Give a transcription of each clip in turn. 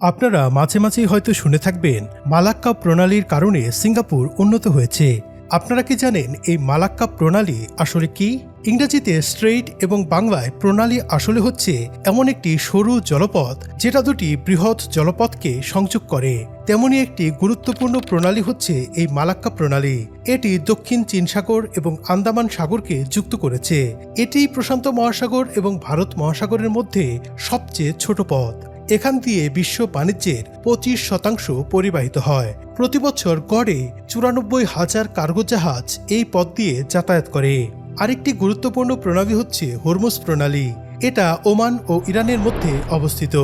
আপনারা মাঝে মাঝেই হয়তো শুনে থাকবেন মালাক্কা প্রণালীর কারণে সিঙ্গাপুর উন্নত হয়েছে। আপনারা কি জানেন এই মালাক্কা প্রণালী আসলে কি? ইংরেজিতে স্ট্রেইট এবং বাংলায় প্রণালী আসলে হচ্ছে এমন একটি সরু জলপথ যেটা দুটি বৃহৎ জলপথকে সংযোগ করে। তেমনি একটি গুরুত্বপূর্ণ প্রণালী হচ্ছে এই মালাক্কা প্রণালী। এটি দক্ষিণ চীন সাগর এবং আন্দামান সাগরকে যুক্ত করেছে। এটি প্রশান্ত মহাসাগর এবং ভারত মহাসাগরের মধ্যে সবচেয়ে ছোট পথ। এখান দিয়ে বিশ্ব বাণিজ্যের পঁচিশ শতাংশ পরিবাহিত হয়। প্রতি বছর গড়ে চুরানব্বই হাজার কার্গো জাহাজ এই পথ দিয়ে যাতায়াত করে। আরেকটি গুরুত্বপূর্ণ প্রণালী হচ্ছে হরমুজ প্রণালী। এটা ওমান ও ইরানের মধ্যে অবস্থিত।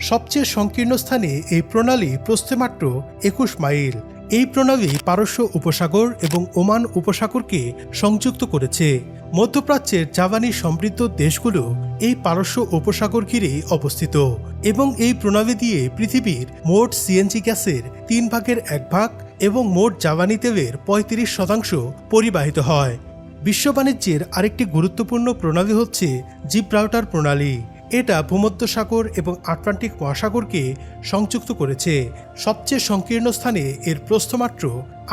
সবচেয়ে সংকীর্ণ স্থানে এই প্রণালী প্রস্থে মাত্র একুশ মাইল। এই প্রণালী পারস্য উপসাগর এবং ওমান উপসাগরকে সংযুক্ত করেছে। মধ্যপ্রাচ্যের জাপানি সমৃদ্ধ দেশগুলো এই পারস্য উপসাগর ঘিরেই অবস্থিত এবং এই প্রণালী দিয়ে পৃথিবীর মোট সিএনজি গ্যাসের তিন ভাগের এক ভাগ এবং মোট জ্বালানি তেলের পঁয়ত্রিশ শতাংশ পরিবাহিত হয়। বিশ্ব বাণিজ্যের আরেকটি গুরুত্বপূর্ণ প্রণালী হচ্ছে জিব্রাল্টার প্রণালী। এটা ভূমধ্যসাগর এবং আটলান্টিক মহাসাগরকে সংযুক্ত করেছে। সবচেয়ে সংকীর্ণ স্থানে এর প্রস্থমাত্র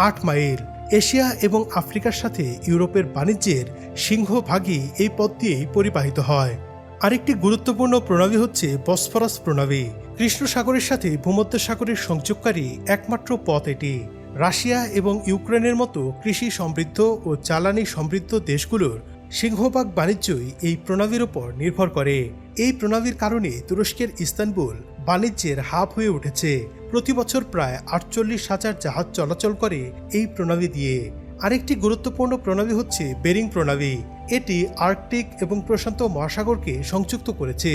আট মাইল। এশিয়া এবং আফ্রিকার সাথে ইউরোপের বাণিজ্যের সিংহভাগই এই পথ দিয়েই পরিবাহিত হয়। আরেকটি গুরুত্বপূর্ণ প্রণালী হচ্ছে বসফরাস প্রণালী। কৃষ্ণ সাগরের সাথে ভূমধ্যসাগরের সংযোগকারী একমাত্র পথ এটি। রাশিয়া এবং ইউক্রেনের মতো কৃষি সমৃদ্ধ ও জ্বালানি সমৃদ্ধ দেশগুলোর সিংহভাগ বাণিজ্যই এই প্রণালীর ওপর নির্ভর করে। এই প্রণালীর কারণে তুরস্কের ইস্তানবুল বাণিজ্যের হাব হয়ে উঠেছে। প্রতি বছর প্রায় আটচল্লিশ হাজার জাহাজ চলাচল করে এই প্রণালী দিয়ে। আরেকটি গুরুত্বপূর্ণ প্রণালী হচ্ছে বেরিং প্রণালী। এটি আর্কটিক এবং প্রশান্ত মহাসাগরকে সংযুক্ত করেছে।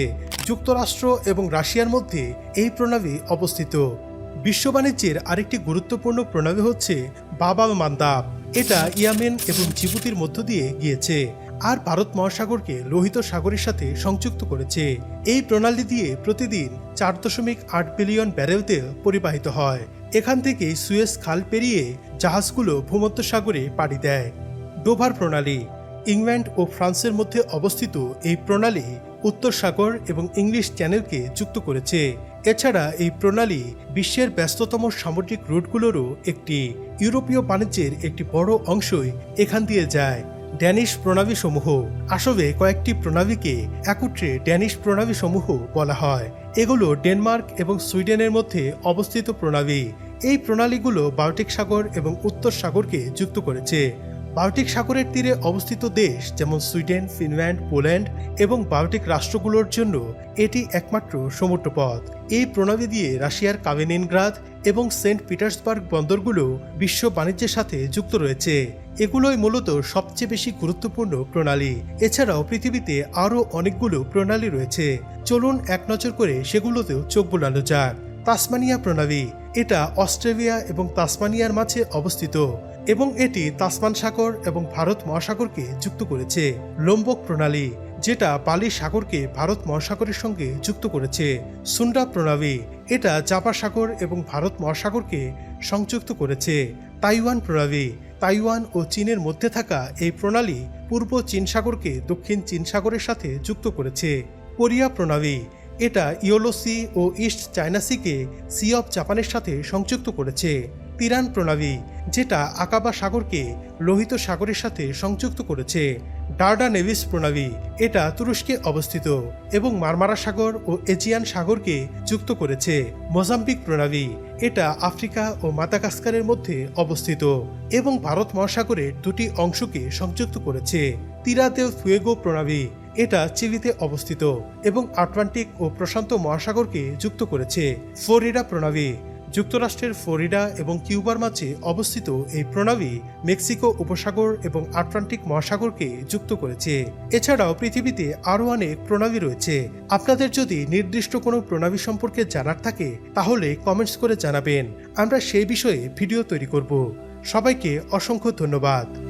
যুক্তরাষ্ট্র এবং রাশিয়ার মধ্যে এই প্রণালী অবস্থিত। বিশ্ব বাণিজ্যের আরেকটি গুরুত্বপূর্ণ প্রণালী হচ্ছে বাবাল মান্দাব। এটা ইয়ামেন এবং জিবুতির মধ্য দিয়ে গিয়েছে। আর ভারত মহাসাগরকে লোহিত সাগরের সাথে সংযুক্ত করেছে। এই প্রণালী দিয়ে প্রতিদিন চার দশমিক আট বিলিয়ন ব্যারেল তেল পরিবাহিত হয়। এখান থেকে সুয়েজ খাল পেরিয়ে জাহাজগুলো ভূমধ্যসাগরে পাড়ি দেয়। ডোভার প্রণালী, ইংল্যান্ড ও ফ্রান্সের মধ্যে অবস্থিত এই প্রণালী উত্তর সাগর এবং ইংলিশ চ্যানেলকে যুক্ত করেছে। এছাড়া এই প্রণালী বিশ্বের ব্যস্ততম সামুদ্রিক রুটগুলোরও একটি। ইউরোপীয় বাণিজ্যের একটি বড় অংশই এখান দিয়ে যায়। ড্যানিশ প্রণালী সমূহ আসলে কয়েকটি প্রণালীকে একত্রে ড্যানিশ প্রণালী সমূহ বলা হয়। এগুলো ডেনমার্ক এবং সুইডেনের মধ্যে অবস্থিত প্রণালী। এই প্রণালীগুলো বাল্টিক সাগর এবং উত্তর সাগরকে যুক্ত করেছে। বাল্টিক সাগরের তীরে অবস্থিত দেশ যেমন সুইডেন, ফিনল্যান্ড, পোল্যান্ড এবং বাল্টিক রাষ্ট্রগুলোর জন্য এটি একমাত্র সমুদ্রপথ। এই প্রণালী দিয়ে রাশিয়ার কাভেনিনগ্রাদ এবং সেন্ট পিটার্সবার্গ বন্দরগুলো বিশ্ব বাণিজ্যের সাথে যুক্ত রয়েছে। এগুলোই মূলত সবচেয়ে বেশি গুরুত্বপূর্ণ প্রণালী। এছাড়াও পৃথিবীতে আরও অনেকগুলো প্রণালী রয়েছে। চলুন এক নজর করে সেগুলোতেও চোখ বোলানো যাক। তাসমানিয়া প্রণালী, এটা অস্ট্রেলিয়া এবং তাসমানিয়ার মাঝে অবস্থিত। এবং এটি তাসমান সাগর এবং ভারত মহাসাগরকে যুক্ত করেছে। লোম্বক প্রণালী, যেটা বালি সাগরকে ভারত মহাসাগরের সঙ্গে যুক্ত করেছে। সুন্ডা প্রণালী, এটা জাপা সাগর এবং ভারত মহাসাগরকে সংযুক্ত করেছে। তাইওয়ান প্রণালী, তাইওয়ান ও চীনের মধ্যে থাকা এই প্রণালী পূর্ব চীন সাগরকে দক্ষিণ চীন সাগরের সাথে যুক্ত করেছে। কোরিয়া প্রণালী, এটা ইয়োলো সি ও ইস্ট চায়না সিকে সি অফ জাপানের সাথে সংযুক্ত করেছে। তিরান প্রণালী, যেটা আকাবা সাগরকে লোহিত সাগরের সাথে সংযুক্ত করেছে। ডার্ডা নেভিস প্রণালী, এটা তুরস্কে অবস্থিত এবং মারমারা সাগর ও এজিয়ান সাগরকে যুক্ত করেছে। মোজাম্বিক প্রণালী, এটা আফ্রিকা ও মাদাগাস্কারের মধ্যে অবস্থিত এবং ভারত মহাসাগরের দুটি অংশকে সংযুক্ত করেছে। তিরাদেও ফুয়েগো প্রণালী, এটা চিলিতে অবস্থিত এবং আটলান্টিক ও প্রশান্ত মহাসাগরকে যুক্ত করেছে। ফ্লোরিডা প্রণালী যুক্তরাষ্ট্রের ফ্লোরিডা এবং কিউবার মাঝে অবস্থিত এই প্রণালী মেক্সিকো উপসাগর এবং আটলান্টিক মহাসাগরকে যুক্ত করেছে। এছাড়াও পৃথিবীতে আরও অনেক প্রণালী রয়েছে। আপনাদের যদি নির্দিষ্ট কোনো প্রণালী সম্পর্কে জানার থাকে, তাহলে কমেন্টস করে জানাবেন। আমরা সেই বিষয়ে ভিডিও তৈরি করব। সবাইকে অসংখ্য ধন্যবাদ।